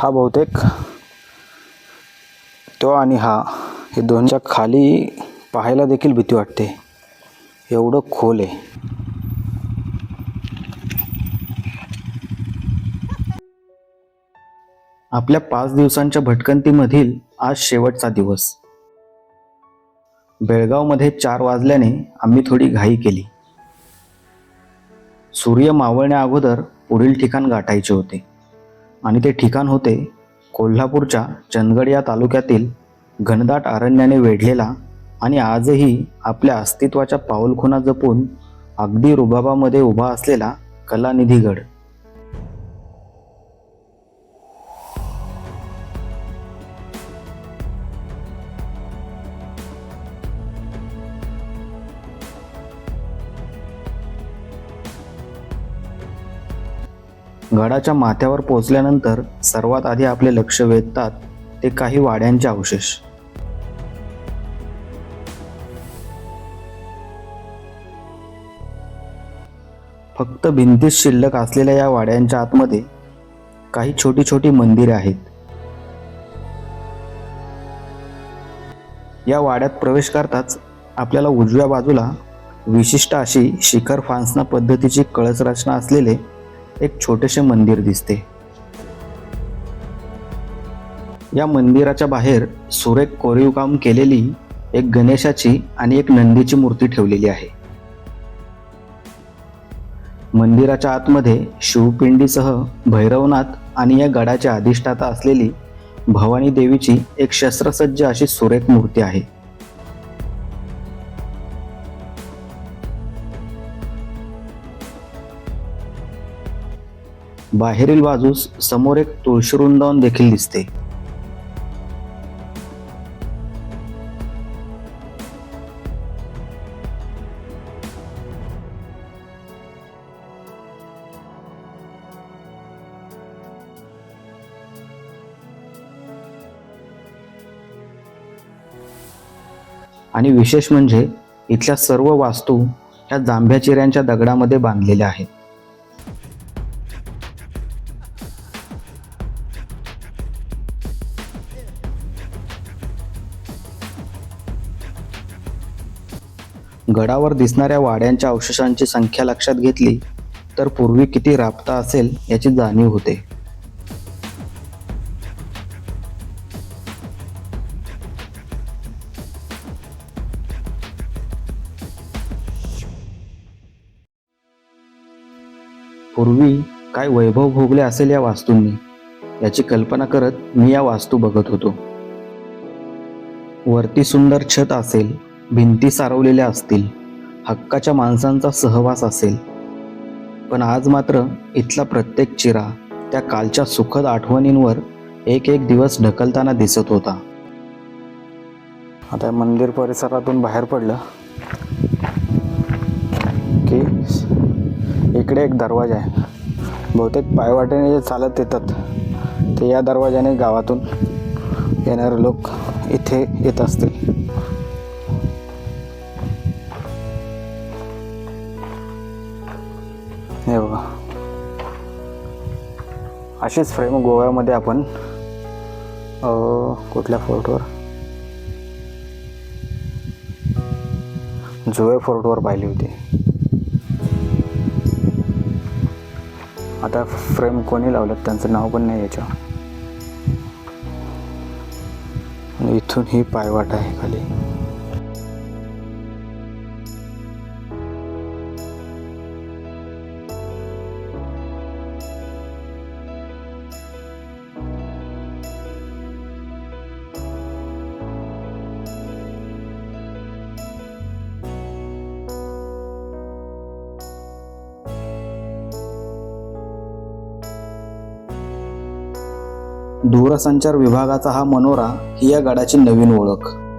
हा बहुतेक तो आणि हा हे दोनच्या खाली पाहायला देखील भीती वाटते. एवढं खोल आहे. आपल्या पाच दिवसांच्या भटकंतीमधील आज शेवटचा दिवस. बेळगावमध्ये चार वाजल्याने आम्ही थोडी घाई केली. सूर्य मावळण्या अगोदर पुढील ठिकाण गाठायचे होते. आणि ते ठिकाण होते कोल्हापूरच्या चंदगड या तालुक्यातील घनदाट अरण्याने वेढलेला आणि आजही आपल्या अस्तित्वाच्या पाऊलखुणा जपून अगदी रुबाबामध्ये उभा असलेला कलानिधीगड. गडाच्या माथ्यावर पोहोचल्यानंतर सर्वात आधी आपले लक्ष वेधतात ते काही वाड्यांचे अवशेष. फक्त भिंतीत शिल्लक असलेल्या या वाड्यांच्या आतमध्ये काही छोटी छोटी मंदिरे आहेत. या वाड्यात प्रवेश करताच आपल्याला उजव्या बाजूला विशिष्ट अशी शिखर फांसना पद्धतीची कळस रचना असलेले एक छोटेसे मंदिर दिसते. या मंदिराच्या बाहेर सुरेख कोरीव काम केलेली एक गणेशाची आणि एक नंदीची मूर्ती ठेवलेली आहे. मंदिराच्या आतमध्ये शिवपिंडीसह भैरवनाथ आणि या गडाच्या अधिष्ठाता असलेली भवानी देवीची एक शस्त्रसज्ज अशी सुरेख मूर्ती आहे. बाहेरील बाजूस समोर एक तुळशी वृंदावन देखील दिसते. आणि विशेष म्हणजे इथल्या सर्व वास्तू ह्या जांभ्या चिऱ्यांच्या दगडामध्ये बांधलेल्या आहेत. गडावर दिसणाऱ्या वाड्यांच्या अवशेषांची संख्या लक्षात घेतली तर पूर्वी किती राबता असेल याची जाणीव होते. पूर्वी काय वैभव भोगले असेल या वास्तूंनी याची कल्पना करत मी या वास्तू बघत होतो. वरती सुंदर छत असेल भिंती सारवलेल्या असतील हक्काच्या माणसांचा सहवास असेल. पण आज मात्र इथला प्रत्येक चिरा त्या कालच्या सुखद आठवणींवर एक एक दिवस ढकलताना दिसत होता. आता मंदिर परिसरातून बाहेर पडलं की इकडे एक दरवाजा आहे. बहुतेक पायवाटेने जे चालत येतात ते या दरवाजाने गावातून येणारे लोक इथे येत असतील. अशीच फ्रेम गोव्यामध्ये आपण कुठल्या फोर्टवर? जुए फोर्टवर पाहिली होती. आता फ्रेम कोणी लावलं? त्यांचं नाव पण नाही याच्या इथून ही पायवाट आहे खाली. दूरसंचार विभागाचा हा मनोरा ही या गडाची नवीन ओळख.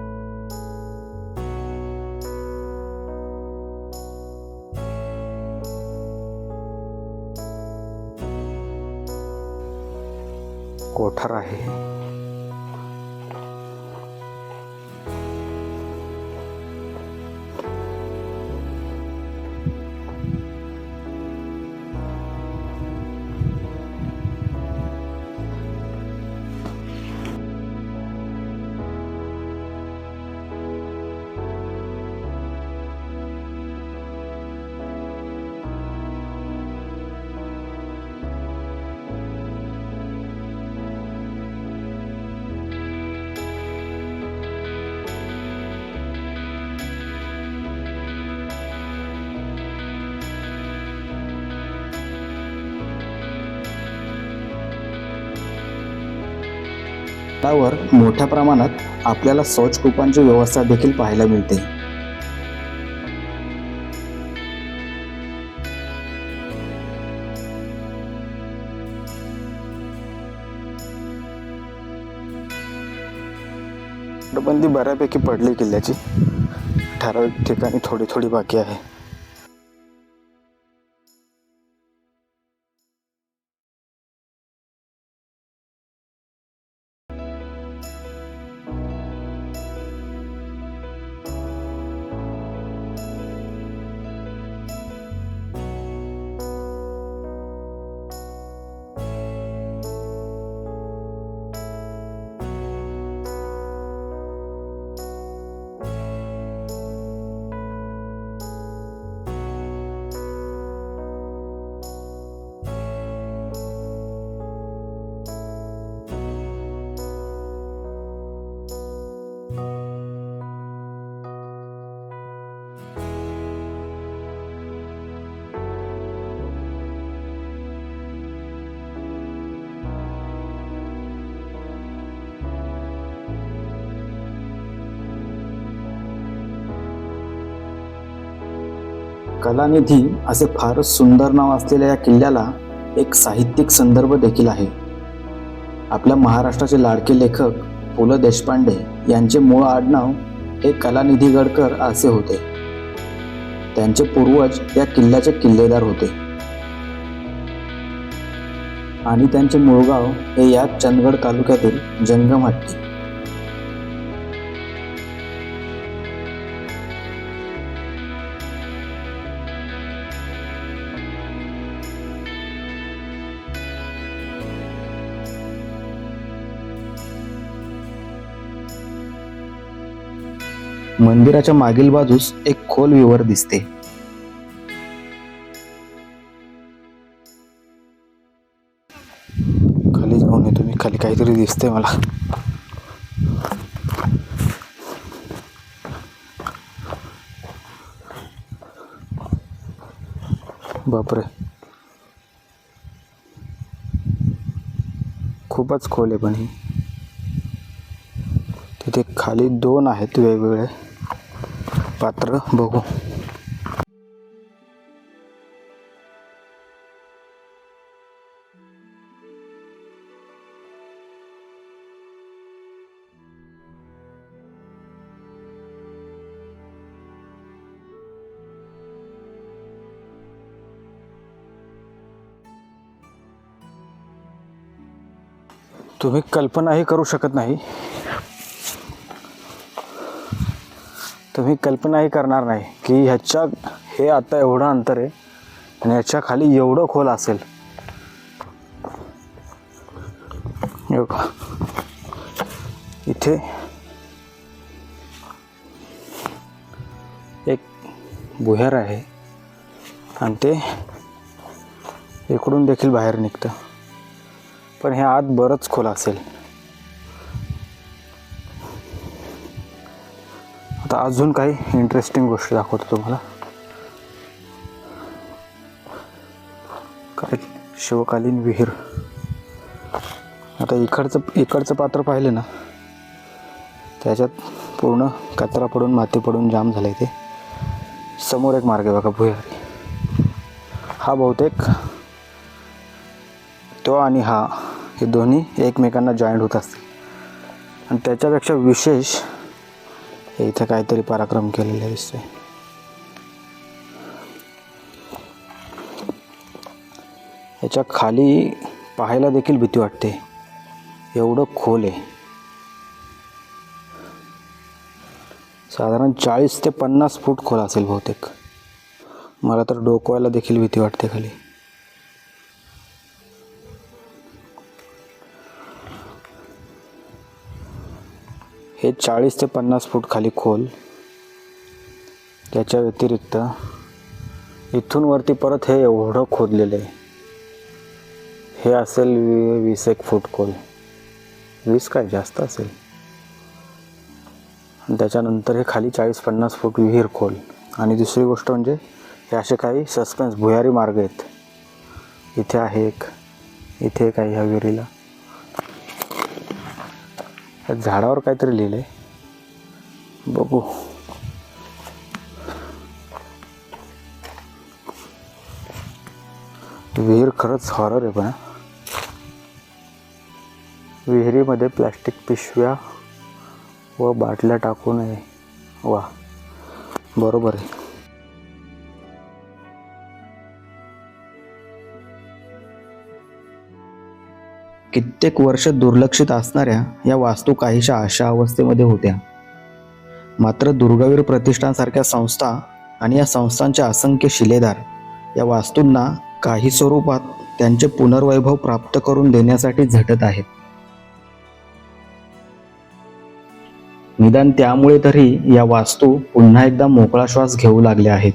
त्यावर मोठ्या प्रमाणात आपल्याला शौचकूपांची व्यवस्था देखील पाहायला मिळते. बंदी बऱ्यापैकी पडली किल्ल्याची. ठराविक ठिकाणी थोडी थोडी बाकी आहे. कलानिधी असे फारच सुंदर नाव असलेल्या या किल्ल्याला एक साहित्यिक संदर्भ देखील आहे. आपल्या महाराष्ट्राचे लाडके लेखक पु ल देशपांडे यांचे मूळ आडनाव हे कलानिधी गडकर असे होते. त्यांचे पूर्वज या किल्ल्याचे किल्लेदार होते. आणि त्यांचे मूळगाव हे याच चंदगड तालुक्यातील जंगमहट्टी मंदिराच्या मागील बाजूस एक खोल विवर दिसते. खाली जाऊन येतो मी खाली काहीतरी दिसते मला. बापरे. खूपच खोल आहे पण ही. तिथे खाली दोन आहेत वेगवेगळे. पात्र बघू. तुम्ही कल्पनाही करू शकत नाही. तुम्ही कल्पनाही करणार नाही की ह्याच्या हे आता एवढं अंतर आहे आणि ह्याच्या खाली एवढं खोल असेल. इथे एक भुयार आहे आणि ते इकडून देखील बाहेर निघतं. पण हे आत बरंच खोल असेल. आता अजून काही इंटरेस्टिंग गोष्टी दाखवतो तुम्हाला. काय शिवकालीन विहीर. आता इकडचं इकडचं पात्र पाहिलं ना त्याच्यात पूर्ण कचरा पडून माती पडून जाम झालं ते. समोर एक मार्ग आहे बघा भुयारी. हा बहुतेक तो आणि हा हे दोन्ही एकमेकांना जॉईंट होत असतील. आणि त्याच्यापेक्षा विशेष इथं काहीतरी पराक्रम केलेले दिसते याच्या खाली पाहायला देखील भीती वाटते. एवढं खोल आहे. साधारण चाळीस ते पन्नास फूट खोल असेल बहुतेक. मला तर डोकवायला देखील भीती वाटते खाली. हे चाळीस ते पन्नास फूट खाली खोल. त्याच्या व्यतिरिक्त इथून वरती परत हे एवढं खोदलेलं आहे. हे असेल वीस एक फूट खोल. वीस काय जास्त असेल? त्याच्यानंतर हे खाली चाळीस पन्नास फूट विहीर खोल. आणि दुसरी गोष्ट म्हणजे हे असे काही सस्पेन्स भुयारी मार्ग आहेत. इथे आहे एक. इथे एक आहे ह्या विहिरीला. या झाडावर काहीतरी लिहिलं आहे बघू. विहीर खरंच हॉरर आहे पण विहिरीमध्ये प्लॅस्टिक पिशव्या व बाटल्या टाकू नये. वा बरोबर आहे. कित्येक वर्ष दुर्लक्षित असणाऱ्या या वास्तू काहीशा अशा अवस्थेमध्ये होत्या. मात्र दुर्गावीर प्रतिष्ठानसारख्या संस्था आणि या संस्थांचे असंख्य शिलेदार या वास्तूंना काही स्वरूपात त्यांचे पुनर्वैभव प्राप्त करून देण्यासाठी झटत आहेत. निदान त्यामुळे तरी या वास्तू पुन्हा एकदा मोकळा श्वास घेऊ लागल्या आहेत.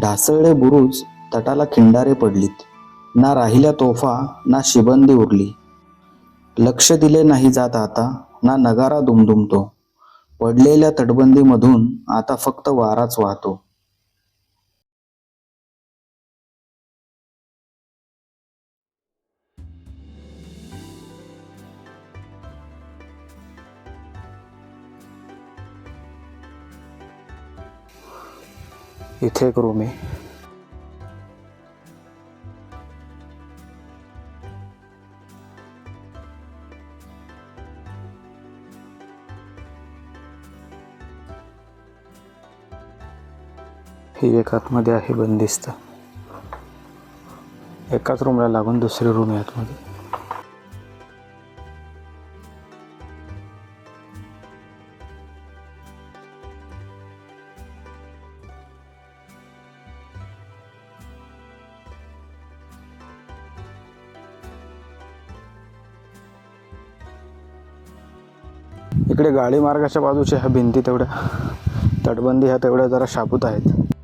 ढासळले बुरुज तटाला खिंडारे पडलीत. ना राहिल्या तोफा ना शिबंदी उरली. लक्ष दिले नाही जात आता ना नगारा दुमदुमतो. पडलेल्या तटबंदीमधून आता फक्त वाराच वाहतो. इथे एक रूम आहे. ही एक आतमध्ये आहे बंदिस्त. एकाच रूमला लागून दुसरी रूम आहे आतमध्ये. इकडे गाडी मार्गाच्या बाजूच्या ह्या भिंती तेवढ्या तटबंदी ह्या तेवढ्या जरा शाबूत आहेत.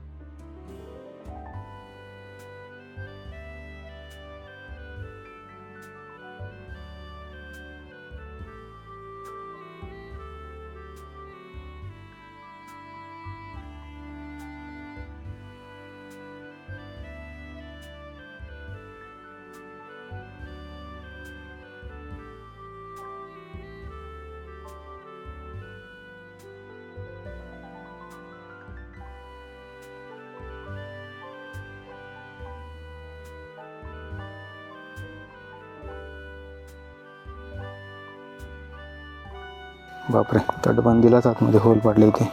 बापरे तटबंदीलाच आतमध्ये होल पाडले इथे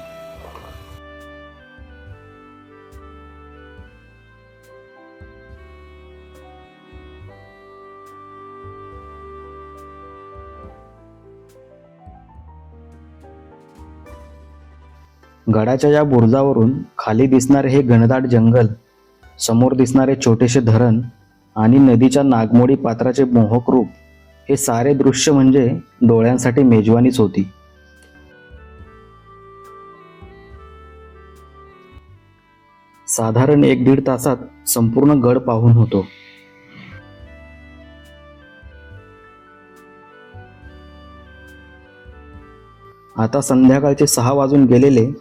गडाच्या या बुरुजावरून खाली दिसणारे हे घनदाट जंगल समोर दिसणारे छोटेसे धरण आणि नदीच्या नागमोडी पात्राचे मोहक रूप हे सारे दृश्य म्हणजे डोळ्यांसाठी मेजवानीच होती. साधारण एक दीड तासात संपूर्ण गड पाहून होतो. आता संध्याकाळचे सहा वाजून गेलेले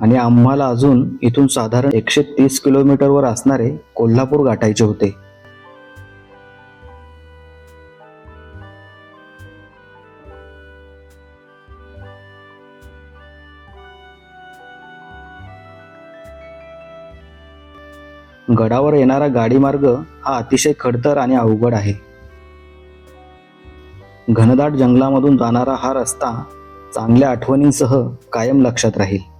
आणि आम्हाला अजून इथून साधारण एकशे तीस किलोमीटरवर असणारे कोल्हापूर गाठायचे होते. गडावर येणारा गाडीमार्ग हा अतिशय खडतर आणि अवघड आहे. घनदाट जंगलामधून जाणारा हा रस्ता चांगल्या आठवणींसह कायम लक्षात राहील.